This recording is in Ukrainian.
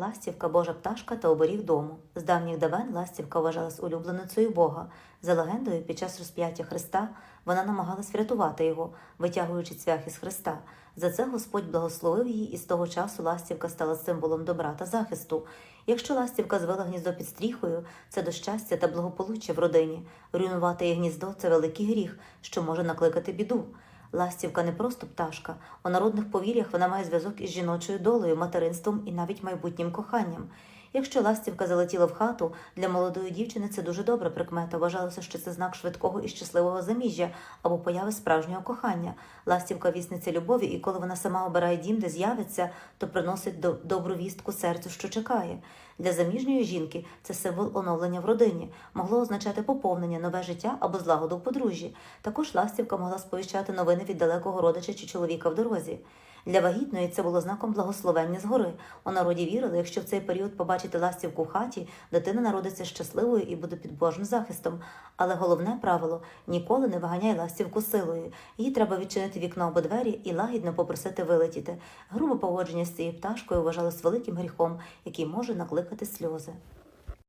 Ластівка Божа пташка та оберіг дому. З давніх давен ластівка вважалась улюбленицею Бога. За легендою, під час розп'яття Христа вона намагалась врятувати його, витягуючи цвях із Христа. За це Господь благословив її, і з того часу ластівка стала символом добра та захисту. Якщо ластівка звела гніздо під стріхою, це до щастя та благополуччя в родині. Руйнувати її гніздо це великий гріх, що може накликати біду. Ластівка не просто пташка. У народних повір'ях вона має зв'язок із жіночою долею, материнством і навіть майбутнім коханням. Якщо ластівка залетіла в хату, для молодої дівчини це дуже добра прикмета. Вважалося, що це знак швидкого і щасливого заміжжя або появи справжнього кохання. Ластівка вісниця любові, і коли вона сама обирає дім, де з'явиться, то приносить до- добру вістку серцю, що чекає. Для заміжньої жінки це символ оновлення в родині, могло означати поповнення, нове життя або злагоду в подружжі. Також ластівка могла сповіщати новини від далекого родича чи чоловіка в дорозі. Для вагітної це було знаком благословення згори. У народі вірили, якщо в цей період побачити ластівку в хаті, дитина народиться щасливою і буде під Божим захистом. Але головне правило ніколи не виганяй ластівку силою. Їй треба відчинити вікно або двері і лагідно попросити вилетіти. Грубе поводження з цією пташкою вважалось великим гріхом, який може накликати сльози.